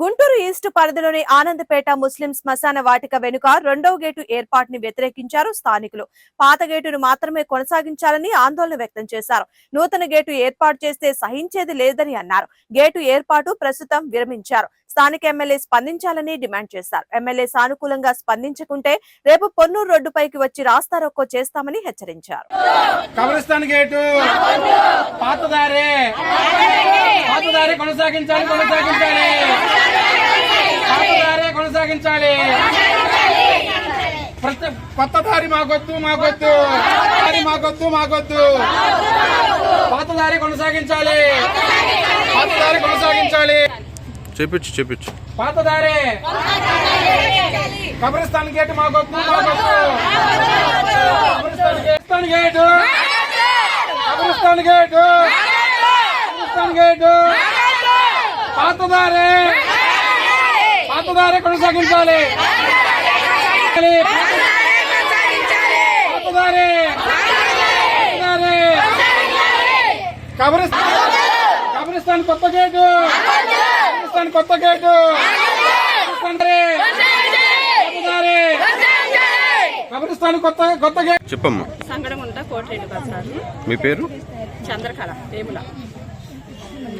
Guntur east పరిధిలోని ఆనందపేట ముస్లిం శ్మశాన వాటిక వెనుక రెండవ గేటు ఏర్పాటుని వ్యతిరేకించారు స్థానికులు. పాత గేటును మాత్రమే కొనసాగించాలని ఆందోళన వ్యక్తం చేశారు. నూతన గేటు ఏర్పాటు చేస్తే సహించేది లేదని అన్నారు. గేటు ఏర్పాటు ప్రస్తుతం విరమించారు. స్థానిక ఎమ్మెల్యే స్పందించాలని డిమాండ్ చేశారు. ఎమ్మెల్యే సానుకూలంగా స్పందించకుంటే రేపు పొన్నూరు రోడ్డుపైకి వచ్చి రాస్తారోకో చేస్తామని హెచ్చరించారు. కబ్రస్థాన్ గేటు కొనసాగించాలి కొనసాగించాలి. కొనసాగించాలి. ప్రతి కొత్త దారి మాకొద్దు మాకొద్దు. దారి మాకొద్దు మాకొద్దు. పాతదారి కొనసాగించాలి. పాతదారి కొనసాగించాలి. చెప్పించు చెప్పించు పాతదారి కబ్రస్థాన్ గేటు మాకొద్దు మాకొద్దు. కబ్రస్థాన్ గేటు. కబ్రస్థాన్ గేటు. కబ్రస్థాన్ గేటు. పాతదారి పాతదారి కొనసాగించాలి. కబ్రస్థాన్ కొత్త గేటు. కబ్రస్థాన్ కొత్త గేటు. కబ్రస్థాన్ కొత్త కొత్త గేటు. చెప్పమ్మా. కోటిరెడ్డి మీ పేరు? చంద్రకళ వేముల.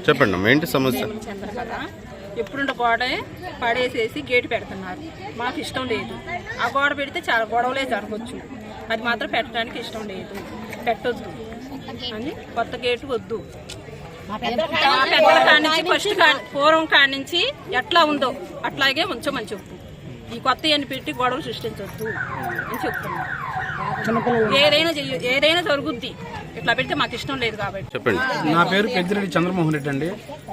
చెప్పండి అమ్మా ఏంటి సమస్య? చంద్రకళ. ఎప్పుడుండ గోడ పడేసేసి గేటు పెడుతున్నారు. మాకు ఇష్టం లేదు. ఆ గోడ పెడితే చాలా గొడవలే జరగవచ్చు అది మాత్రం పెట్టడానికి ఇష్టం లేదు. పెట్టొద్దు. అని కొత్త గేటు వద్దు. మా పెద్దల కాడి నుంచి ఫస్ట్ పూర్వం కాడి నుంచి ఎట్లా ఉందో అట్లాగే ఉంచమని చెప్పు. ఈ కొత్త ఎన్ని పెట్టి గొడవలు సృష్టించొద్దు అని చెప్తున్నా. ఏదైనా చెయ్య ఏదైనా జరుగుద్ది. ఇట్లా పెడితే మాకు ఇష్టం లేదు కాబట్టి. చెప్పండి. నా పేరు పెద్దిరెడ్డి చంద్రమోహన్ రెడ్డి అండి.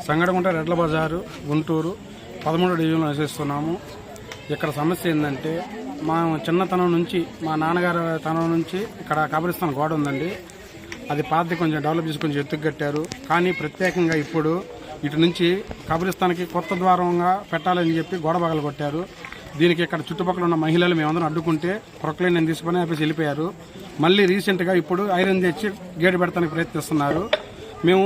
సంగడగుంట రెడ్ల బజారు గుంటూరు పదమూడో డివిజన్లో నివసిస్తున్నాము. ఇక్కడ సమస్య ఏంటంటే మా చిన్నతనం నుంచి మా నాన్నగారి తనం నుంచి ఇక్కడ కబరిస్తాన్ గోడ ఉందండి. అది పాతది కొంచెం డెవలప్ చేసి కొంచెం ఎత్తుకు కట్టారు. కానీ ప్రత్యేకంగా ఇప్పుడు ఇటు నుంచి కబరిస్తాన్కి కొత్త ద్వారంగా పెట్టాలని చెప్పి గోడ పగలు కొట్టారు దీనికి ఇక్కడ చుట్టుపక్కల ఉన్న మహిళలు మేమందరం అడ్డుకుంటే ప్రొక్లైన్ నేను తీసుకుని ఆపేసి వెళ్ళిపోయారు. మళ్ళీ రీసెంట్గా ఇప్పుడు ఐరన్ తెచ్చి గేటు పెడతానికి ప్రయత్నిస్తున్నారు. మేము